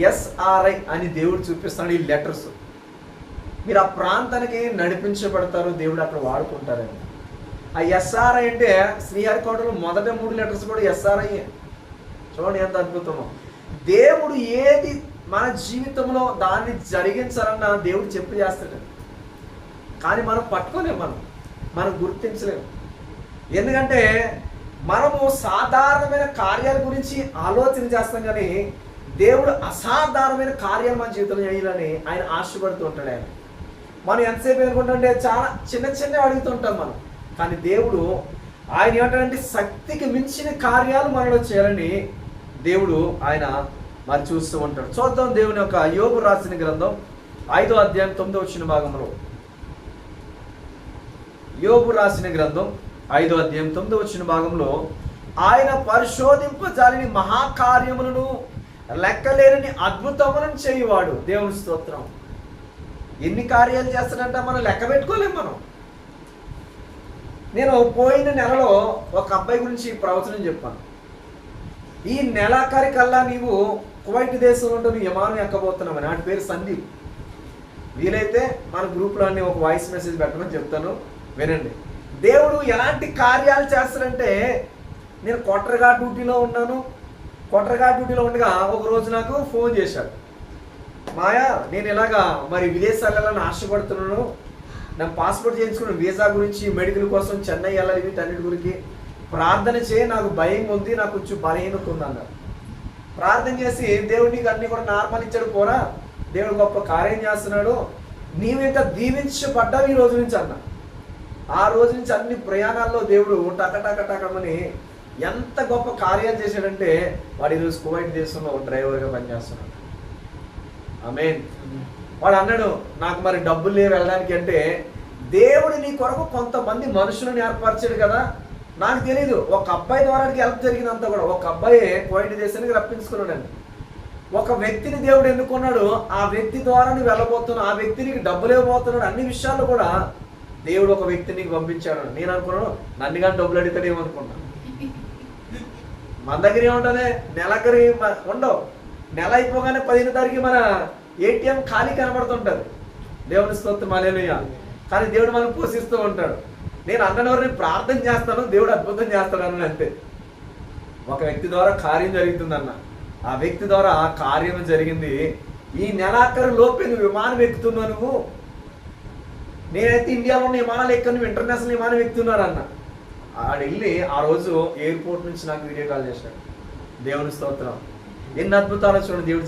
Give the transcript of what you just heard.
SRI అని దేవుడు చూపిస్తాడు ఈ లెటర్స్. మీరు ఆ ప్రాంతానికి నడిపించబడతారు దేవుడు అక్కడ వాడుకుంటారని ఆ ఎస్ఆర్ఐ అంటే శ్రీహరికోటలో మొదట మూడు లెటర్స్ కూడా ఎస్ఆర్ఐ చూడండి ఎంత అద్భుతమో. దేవుడు ఏది మన జీవితంలో దాన్ని జరిగించాలన్న దేవుడు చెప్పు చేస్తాడు. కానీ మనం పట్టుకోలేము మనం. మనం గుర్తించలేము ఎందుకంటే మనము సాధారణమైన కార్యాల గురించి ఆలోచన చేస్తాం కానీ దేవుడు అసాధారణమైన కార్యాలు మన జీవితంలో చేయాలని ఆయన ఆశపడుతూ ఉంటాడు ఆయన. మనం ఎంతసేపు అనుకుంటుంటే చాలా చిన్న చిన్న అడుగుతుంటాం మనం. కానీ దేవుడు ఆయన ఏమంటాడంటే శక్తికి మించిన కార్యాలు మనలో చేయాలని దేవుడు ఆయన మరి చూస్తూ ఉంటాడు. చూద్దాం దేవుని యొక్క యోగు రాసిన గ్రంథం ఐదో అధ్యాయం తొమ్మిదో వచ్చిన భాగంలో. యోగు రాసిన గ్రంథం ఐదో అధ్యాయం తొమ్మిదో వచ్చిన భాగంలో ఆయన పరిశోధింపజాలిని మహాకార్యములను లెక్కలేరని అద్భుతములను చేయవాడు. దేవుని స్తోత్రం. ఎన్ని కార్యాలు చేస్తాడంట మనం లెక్క పెట్టుకోలేం మనం. నేను పోయిన నెలలో ఒక అబ్బాయి గురించి ప్రవచనం చెప్పాను. ఈ నెలాఖరి కల్లా నీవు కువైట్ దేశంలో ఉంటే నువ్వు విమానం ఎక్కబోతున్నామని వాటి పేరు సందీప్. వీలైతే మన గ్రూప్లోనే ఒక వాయిస్ మెసేజ్ పెట్టమని చెప్తాను. వినండి. దేవుడు ఎలాంటి కార్యాలు చేస్తాడంటే నేను కొట్టరగా డ్యూటీలో ఉన్నాను. కొట్టరగా డ్యూటీలో ఉండగా ఒక రోజు నాకు ఫోన్ చేశాడు. మాయా నేను ఇలాగా మరి విదేశాలు వెళ్ళాలని ఆశపడుతున్నాను. నా పాస్పోర్ట్ చేయించుకున్న వీసా గురించి మెడికల్ కోసం చెన్నై వెళ్ళాలి వీటన్నిటి గురించి. ప్రార్థన చేయి నాకు భయం ఉంది నాకు కొంచెం బలహీనత ఉంది అన్నారు ప్రార్థన చేసి దేవుడు నీకు అన్ని కూడా నార్మల్ ఇచ్చాడు పోరా. దేవుడు గొప్ప కార్యం చేస్తున్నాడు. నీవింత దీవించబడ్డావు ఈ రోజు నుంచి అన్న. ఆ రోజు నుంచి అన్ని ప్రయాణాల్లో దేవుడు టక టక టకమని ఎంత గొప్ప కార్యాలు చేశాడంటే వాడు ఈరోజు కువైట్ దేశంలో డ్రైవర్గా పనిచేస్తున్నాడు. ఆమేన్. వాడు అన్నాడు నాకు మరి డబ్బులు లేవు వెళ్ళడానికి అంటే దేవుడు నీ కొరకు కొంతమంది మనుషులను ఏర్పరిచాడు కదా. నాకు తెలియదు ఒక అబ్బాయి ద్వారా హెల్ప్ జరిగినంత కూడా. ఒక అబ్బాయి కువైట్ దేశానికి రప్పించుకున్నాడండి. ఒక వ్యక్తిని దేవుడు ఎన్నుకున్నాడు ఆ వ్యక్తి ద్వారా నువ్వు వెళ్ళబోతున్నావు ఆ వ్యక్తి నీకు డబ్బులు ఇవ్వబోతున్నాడు అన్ని విషయాల్లో కూడా దేవుడు ఒక వ్యక్తిని పంపించాడు. నేను అనుకున్నాను నన్ను కానీ డబ్బులు అడుగుతాడేమో అనుకున్నాను మన దగ్గర ఏముంటుంది నెలకరి ఉండవు. నెల అయిపోగానే పదిహేను తారీఖు మన ఏటీఎం ఖాళీ కనబడుతుంటుంది. దేవుని స్తోత్రం అలేలుయ కానీ దేవుడు మనం పోషిస్తూ ఉంటాడు. నేను అన్నవరిని ప్రార్థన చేస్తాను దేవుడు అద్భుతం చేస్తాడు అన్న అంతే. ఒక వ్యక్తి ద్వారా కార్యం జరుగుతుందన్న. ఆ వ్యక్తి ద్వారా ఆ కార్యం జరిగింది. ఈ నెలాఖరు లోపే నువ్వు విమానం ఎక్కుతున్నావు నువ్వు. నేనైతే ఇండియాలో ఉన్న విమానాలు ఎక్కడ నువ్వు ఇంటర్నేషనల్ విమానం ఎక్కుతున్నాను అన్న ఆడ వెళ్ళి ఆ రోజు ఎయిర్పోర్ట్ నుంచి నాకు వీడియో కాల్ చేశాడు. దేవుని స్తోత్రం. ఎన్ని అద్భుతాలు చూడండి దేవుడు